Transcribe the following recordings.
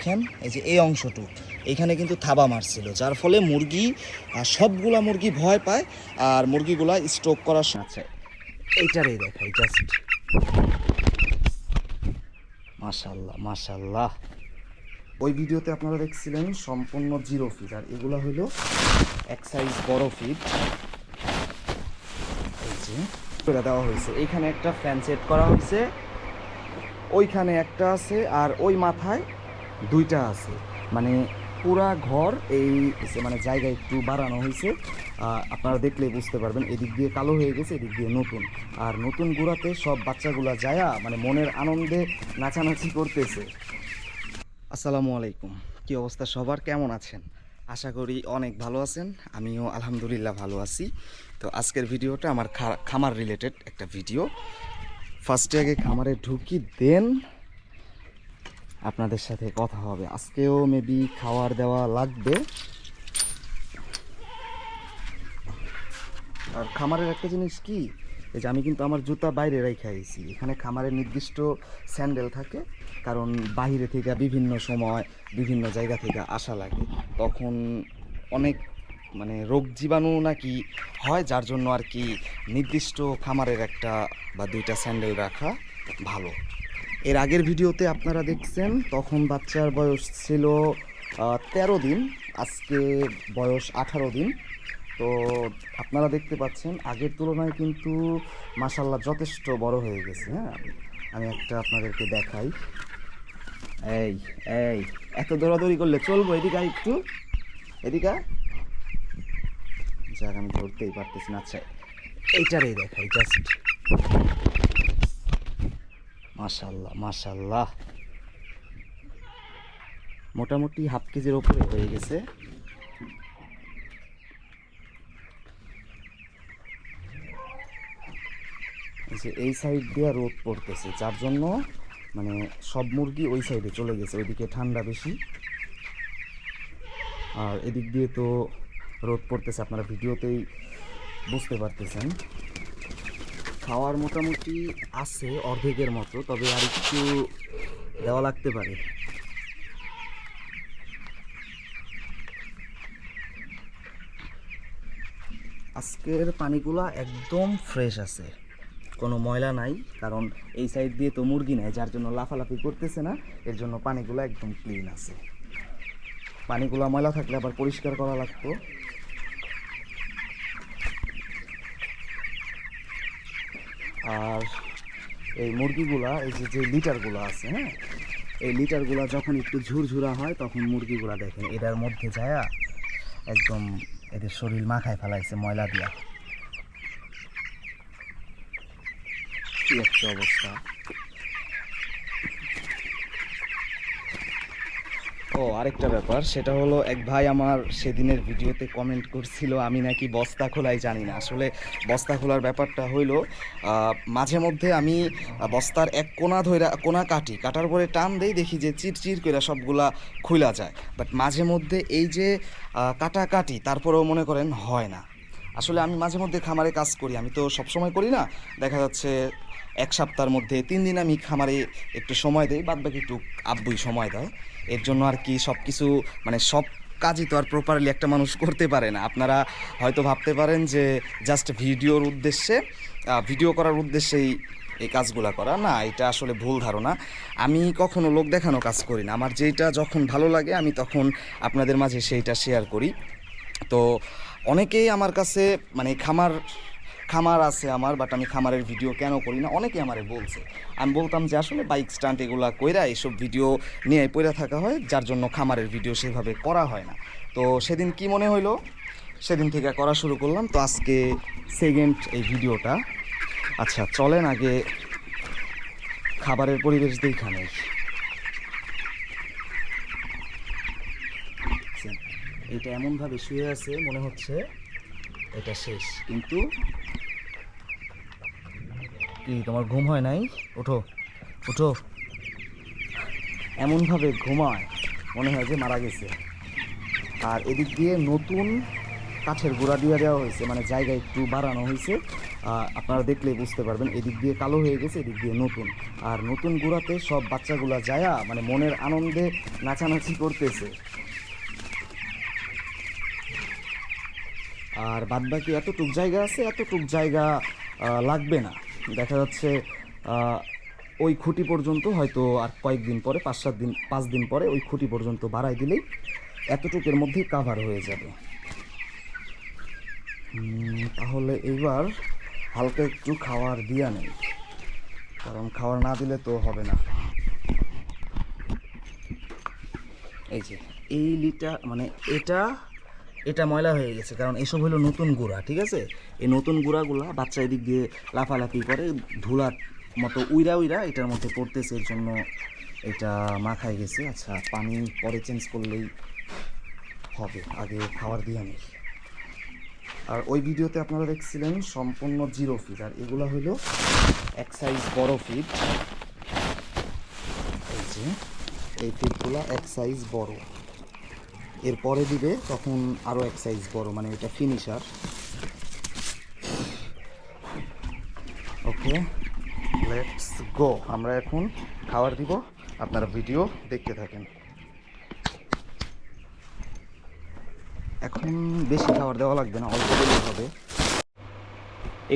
দেখেন, এই যে এই অংশটুক। এখানে কিন্তু থাবা মারছিল, যার ফলে মুরগি সবগুলা মুরগি ভয় পায় আর মুরগিগুলা স্ট্রোক করার স- আচ্ছা এইটারই দেখাই জাস্ট মাশাল্লাহ মাশাল্লাহ ওই ভিডিওতে আপনারা দেখছিলেন সম্পূর্ণ জিরো ফিট আর এগুলো হলো এক সাইজ বড় ফিট এই যে দেওয়া হয়েছে। এইখানে একটা ফ্যান সেট করা হয়েছে, ওইখানে একটা আছে, আর ওই মাথায় দুইটা আছে। মানে পুরা ঘর এই মানে জায়গা একটু বাড়ানো হয়েছে। আপনারা দেখলে বুঝতে পারবেন, এদিক দিয়ে কালো হয়ে গেছে, এদিক দিয়ে নতুন। আর নতুন গুড়াতে সব বাচ্চাগুলা যায়া মানে মনের আনন্দে নাচানাচি করতেছে। আসসালামু আলাইকুম। কি অবস্থা সবার? কেমন আছেন? আশা করি অনেক ভালো আছেন। আমিও আলহামদুলিল্লাহ ভালো আছি। তো আজকের ভিডিওটা আমার খামার রিলেটেড একটা ভিডিও। ফার্স্টে আগে খামারে ঢুকি দেন আপনাদের সাথে কথা হবে। আজকেও মেবি খাওয়ার দেওয়া লাগবে। আর খামারের একটা জিনিস কি? এই যে আমি কিন্তু আমার জুতা বাইরে রেখে আইছি। এখানে খামারের নির্দিষ্ট স্যান্ডেল থাকে, কারণ বাইরে থেকে বিভিন্ন সময় বিভিন্ন জায়গা থেকে আসা লাগে। তখন অনেক মানে রোগ জীবাণু নাকি হয়, যার জন্য আর কি নির্দিষ্ট খামারের একটা বা দুইটা স্যান্ডেল রাখা ভালো। এর আগের ভিডিওতে আপনারা দেখছেন, তখন বাচ্চার বয়স ছিল তেরো দিন, আজকে বয়স আঠারো দিন। তো আপনারা দেখতে পাচ্ছেন, আগের তুলনায় কিন্তু মাসাল্লাহ যথেষ্ট বড় হয়ে গেছে হ্যাঁ? আমি একটা আপনাদেরকে দেখাই। এই এই, এত দৌড়াদৌড়ি করলে চলবো এদিকে একটু? এদিকে। যাক, আমি ধরতেই পারতেছি না। আচ্ছা এইটারই দেখাই জাস্ট মাশাল্লাহ মাশাল্লাহ মোটামুটি হাফ কেজির ওপরে হয়ে গেছে। যে এই সাইড দিয়ে রোদ পড়তেছে, যার জন্য মানে সব মুরগি ওই সাইডে চলে গেছে, ওইদিকে ঠান্ডা বেশি। আর এদিক দিয়ে তো রোদ পড়তেছে, আপনারা ভিডিওতেই বুঝতে পারতেছেন। খাওয়ার মোটামুটি আছে অর্ধেকের মতো, তবে আর একটু দেওয়া লাগতে পারে। আজকের পানিগুলা একদম ফ্রেশ আছে। কোনো ময়লা নাই, কারণ এই সাইড দিয়ে তো মুরগি নেয় যার জন্য লাফালাফি করতেছে না, এর জন্য পানিগুলো একদম ক্লিন আছে। পানিগুলো ময়লা থাকলে আবার পরিষ্কার করা লাগতো। আর এই মুরগিগুলা, এই যে যে লিটারগুলো আছে হ্যাঁ? এই লিটারগুলা যখন একটু ঝুরঝুরা হয়, তখন মুরগিগুলা দেখেন এটার মধ্যে যায়া একদম এদের শরীর মাখায় ফেলাইছে ময়লা দিয়া। কি একটা অবস্থা। ও, আরেকটা ব্যাপার, সেটা হলো এক ভাই আমার সেদিনের ভিডিওতে কমেন্ট করছিল, আমি নাকি বস্তা খোলাই জানি না। আসলে বস্তা খোলার ব্যাপারটা হইল মাঝে মধ্যে আমি বস্তার এক কোনা ধইরা কোনা কাটি, কাটার পরে টান দেই, দেখি যে চিরচির করে সবগুলা খুলা যায়। বাট মাঝে মধ্যে এই যে কাটা কাটি, তারপরেও মনে করেন হয় না। আসলে আমি মাঝে মধ্যে খামারে কাজ করি, আমি তো সবসময় করি না, দেখা যাচ্ছে এক সপ্তাহের মধ্যে তিন দিন আমি খামারে একটু সময় দেই বাদ বাকি একটু আব্বুই সময় দেয়। এর জন্য আর কি সব কিছু মানে সব কাজই তো আর প্রপারলি একটা মানুষ করতে পারে না। আপনারা হয়তো ভাবতে পারেন যে জাস্ট ভিডিওর উদ্দেশ্যে ভিডিও করার উদ্দেশ্যেই এই কাজগুলা করা। না, এটা আসলে ভুল ধারণা। আমি কখনো লোক দেখানো কাজ করি না। আমার যেটা যখন ভালো লাগে, আমি তখন আপনাদের মাঝে সেইটা শেয়ার করি। তো অনেকেই আমার কাছে মানে খামার খামার আছে আমার বাট আমি খামারের ভিডিও কেন করি না? অনেকে আমারে বলছে। আমি বলতাম যে, আসলে বাইক স্টান্ট এগুলা কইরা এইসব ভিডিও নিয়ে পড়ে থাকা হয়, যার জন্য খামারের ভিডিও সেভাবে করা হয় না। তো সেদিন কি মনে হইল? সেদিন থেকে করা শুরু করলাম। তো আজকে সেকেন্ড এই ভিডিওটা আচ্ছা চলেন আগে খাবারের পরিবেশ দেখানে এইটা এমনভাবে শুয়ে আছে, মনে হচ্ছে এটা শেষ। কিন্তু কি তোমার ঘুম হয় নাই? ওঠো ওঠো। এমনভাবে ঘুমায়, মনে হয় যে মারা গেছে। আর এদিক দিয়ে নতুন কাঠের গুঁড়া দিয়ে দেওয়া হয়েছে মানে জায়গা একটু বাড়ানো হয়েছে। আপনারা দেখলেই বুঝতে পারবেন, এদিক দিয়ে কালো হয়ে গেছে, এদিক দিয়ে নতুন। আর নতুন গুঁড়াতে সব বাচ্চাগুলা যায়া মানে মনের আনন্দে নাচানাচি করতেছে। আর বাদবাকি এতটুক জায়গা আছে, এতটুক জায়গা লাগবে না। দেখা যাচ্ছে ওই খুঁটি পর্যন্ত হয়তো আর কয়েকদিন পরে, পাঁচ সাত দিন, পাঁচ দিন পরে ওই খুঁটি পর্যন্ত বাড়াই দিলেই এতটুকের মধ্যেই কাভার হয়ে যাবে। তাহলে এইবার হালকা একটু খাওয়ার দিয়া নেই। কারণ খাওয়ার না দিলে তো হবে না। এই যে, এই লিটা মানে এটা এটা ময়লা হয়ে গেছে, কারণ এসব হলো নতুন গুঁড়া, ঠিক আছে? এই নতুন গুঁড়াগুলা বাচ্চা এদিক দিয়ে লাফালাফি করে, ধুলার মতো উইরা উইরা এটার মধ্যে পড়তেছে, এর জন্য এটা মাখায় গেছে। আচ্ছা পানি পরে চেঞ্জ করলেই হবে, আগে খাবার দিয়ে নেই আর ওই ভিডিওতে আপনারা দেখছিলেন সম্পূর্ণ জিরো ফিট আর এগুলো হলো এক সাইজ বড় ফিট এই যে, এই ফিটগুলো এক সাইজ বড়। এরপরে দিবে তখন আরও এক সাইজ বড় মানে এটা ফিনিশার ওকে লেটস গো আমরা এখন খাবার দিব, আপনারা ভিডিও দেখতে থাকেন। এখন বেশি খাবার দেওয়া লাগবে না, অল্প হবে।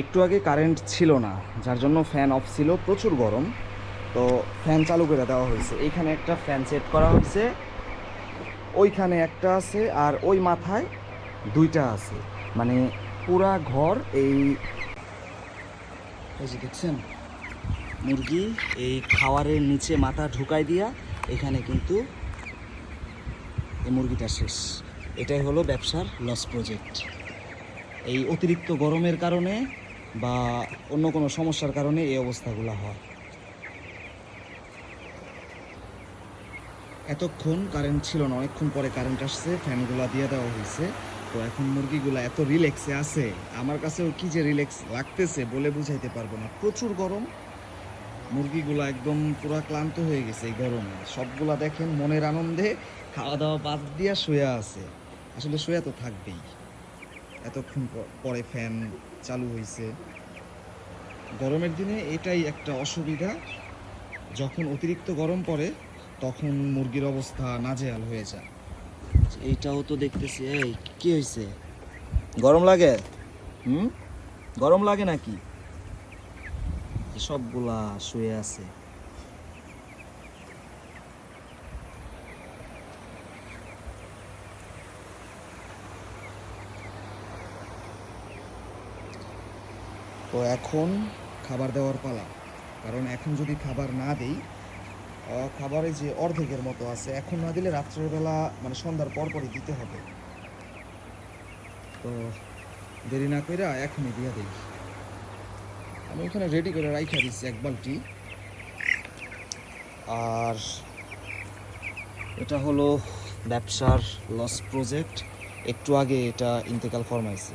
একটু আগে কারেন্ট ছিল না, যার জন্য ফ্যান অফ ছিল, প্রচুর গরম। তো ফ্যান চালু করে দেওয়া হয়েছে। এইখানে একটা ফ্যান সেট করা হয়েছে। ওইখানে একটা আছে আর ওই মাথায় দুইটা আছে। মানে পুরা ঘর এই যে দেখছেন? মুরগি এই খাওয়ারের নিচে মাথা ঢুকাই দিয়া এখানে কিন্তু এই মুরগিটা শেষ। এটাই হলো ব্যবসার লস প্রজেক্ট এই অতিরিক্ত গরমের কারণে বা অন্য কোনো সমস্যার কারণে এই অবস্থাগুলো হয়। এতক্ষণ কারেন্ট ছিল না, অনেকক্ষণ পরে কারেন্ট আসছে, ফ্যানগুলা দিয়ে দেওয়া হয়েছে। তো এখন মুরগিগুলো এত রিল্যাক্সে আছে, আমার কাছেও কি যে রিল্যাক্স লাগতেছে বলে বুঝাইতে পারব না। প্রচুর গরম, মুরগিগুলো একদম পুরো ক্লান্ত হয়ে গেছে এই গরমে। সবগুলা দেখেন মনের আনন্দে খাওয়া দাওয়া বাদ দিয়া শুয়ে আছে। আসলে শুয়ে তো থাকবেই। এতক্ষণ পরে ফ্যান চালু হয়েছে গরমের দিনে এটাই একটা অসুবিধা। যখন অতিরিক্ত গরম পড়ে তখন মুরগির অবস্থা নাজেহাল হয়ে যায়। এইটাও তো দেখতেছি এই কি হয়েছে গরম লাগে? হুম? গরম লাগে নাকি? সবগুলা শুয়ে আছে। তো এখন খাবার দেওয়ার পালা। কারণ এখন যদি খাবার না দেই খাবারে যে অর্ধেকের মতো আছে, এখন না দিলে রাত্রেবেলা মানে সন্ধ্যার পর পরই দিতে হবে। তো দেরি না কইরা এখনই দিয়ে দিই। আমি ওখানে রেডি করে রাইখা দিচ্ছি এক বালতি। আর এটা হলো ব্যবসার লস প্রজেক্ট একটু আগে এটা ইন্তেকাল ফরমাইছে।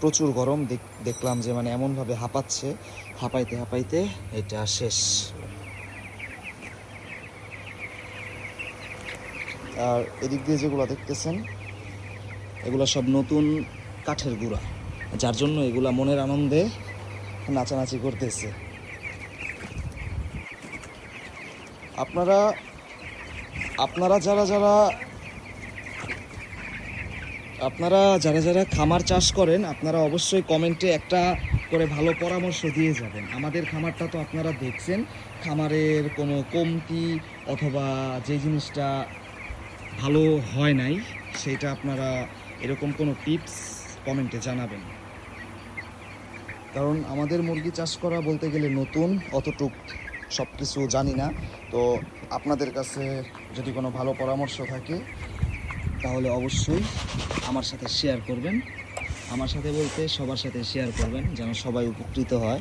প্রচুর গরম, দেখ- দেখলাম যে মানে এমনভাবে হাঁপাচ্ছে। হাঁপাইতে হাঁপাইতে এটা শেষ। আর এদিক দিয়ে যেগুলো দেখতেছেন, এগুলো সব নতুন কাঠের গুঁড়া, যার জন্য এগুলা মনের আনন্দে নাচানাচি করতেছে। আপনারা আপনারা যারা যারা, আপনারা যারা যারা খামার চাষ করেন, আপনারা অবশ্যই কমেন্টে একটা করে ভালো পরামর্শ দিয়ে যাবেন। আমাদের খামারটা তো আপনারা দেখছেন, খামারের কোনো কমতি অথবা যে জিনিসটা ভালো হয় নাই, সেটা আপনারা এরকম কোনো টিপস কমেন্টে জানাবেন। কারণ আমাদের মুরগি চাষ করা বলতে গেলে নতুন, অতটুক সব কিছু জানি না। তো আপনাদের কাছে যদি কোনো ভালো পরামর্শ থাকে, তাহলে অবশ্যই আমার সাথে শেয়ার করবেন। আমার সাথে বলতে সবার সাথে শেয়ার করবেন, যেন সবাই উপকৃত হয়।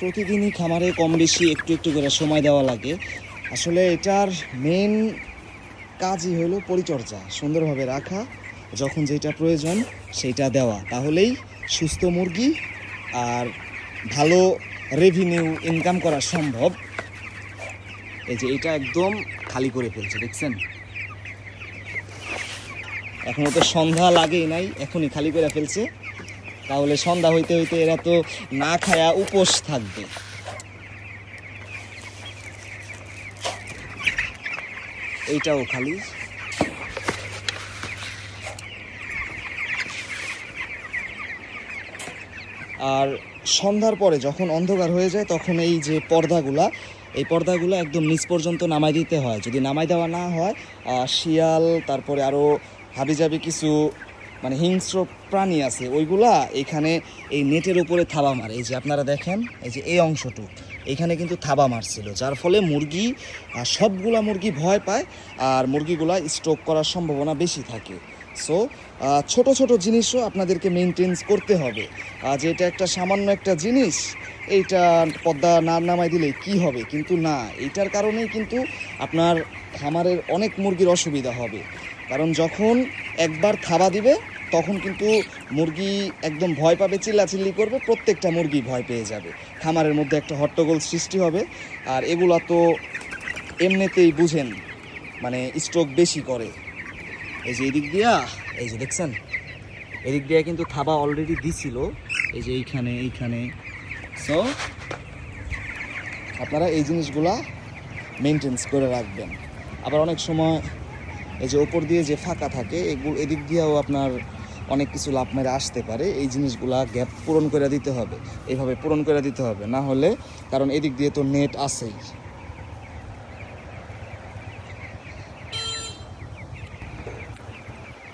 প্রতিদিনই খামারে কম বেশি একটু একটু করে সময় দেওয়া লাগে। আসলে এটার মেন কাজই হলো পরিচর্যা, সুন্দরভাবে রাখা, যখন যেটা প্রয়োজন সেটা দেওয়া। তাহলেই সুস্থ মুরগি আর ভালো রেভিনিউ ইনকাম করা সম্ভব। এই যে এটা একদম খালি করে ফেলছে, দেখছেন? এখনও তো সন্ধ্যা লাগেই নাই, এখনই খালি করে ফেলছে। তাহলে সন্ধ্যা হইতে হইতে এরা তো না খায়া উপোস থাকবে। এইটাও খালি। আর সন্ধ্যার পরে যখন অন্ধকার হয়ে যায়, তখন এই যে পর্দাগুলা, এই পর্দাগুলো একদম নিচ পর্যন্ত নামাই দিতে হয়। যদি নামাই দেওয়া না হয় শিয়াল, তারপরে আরও হাবিজাবি কিছু মানে হিংস্র প্রাণী আছে, ওইগুলা এখানে এই নেটের উপরে থাবা মারে। এই যে আপনারা দেখেন, এই যে এই অংশটুক, এখানে কিন্তু থাবা মারছিল, যার ফলে মুরগি সবগুলা মুরগি ভয় পায় আর মুরগিগুলা স্ট্রোক করার সম্ভাবনা বেশি থাকে। সো ছোট ছোট জিনিসও আপনাদেরকে মেনটেন্স করতে হবে। যে এটা একটা সামান্য একটা জিনিস, এইটা পদ্মা না নামাই দিলে কি হবে? কিন্তু না, এইটার কারণেই কিন্তু আপনার খামারের অনেক মুরগির অসুবিধা হবে। কারণ যখন একবার থাবা দিবে, তখন কিন্তু মুরগি একদম ভয় পাবে, চিল্লাচিল্লি করবে, প্রত্যেকটা মুরগি ভয় পেয়ে যাবে। খামারের মধ্যে একটা হট্টগোল সৃষ্টি হবে, আর এগুলা তো এমনিতেই বুঝেন মানে স্ট্রোক বেশি করে। এই যে এদিক দিয়া, এই যে দেখছেন? এদিক দিয়া কিন্তু থাবা অলরেডি দিছিল। এই যে এইখানে এইখানে। সো আপনারা এই জিনিসগুলা মেনটেন্স করে রাখবেন। আবার অনেক সময় এই যে ওপর দিয়ে যে ফাঁকা থাকে, এগুলো এদিক দিয়েও আপনার অনেক কিছু লাভ মেরে আসতে পারে। এই জিনিসগুলা গ্যাপ পূরণ করে দিতে হবে। এইভাবে পূরণ করে দিতে হবে। না হলে, কারণ এদিক দিয়ে তো নেট আছেই।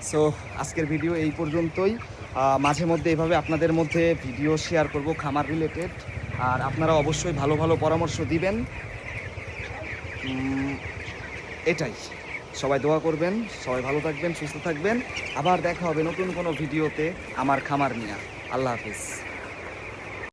সো আজকের ভিডিও এই পর্যন্তই। মাঝে মধ্যে এভাবে আপনাদের মধ্যে ভিডিও শেয়ার করব খামার রিলেটেড আর আপনারা অবশ্যই ভালো ভালো পরামর্শ দিবেন। এটাই। সবাই দোয়া করবেন, সবাই ভালো থাকবেন, সুস্থ থাকবেন। আবার দেখা হবে নতুন কোনো ভিডিওতে আমার খামার নিয়ে। আল্লাহ হাফিজ।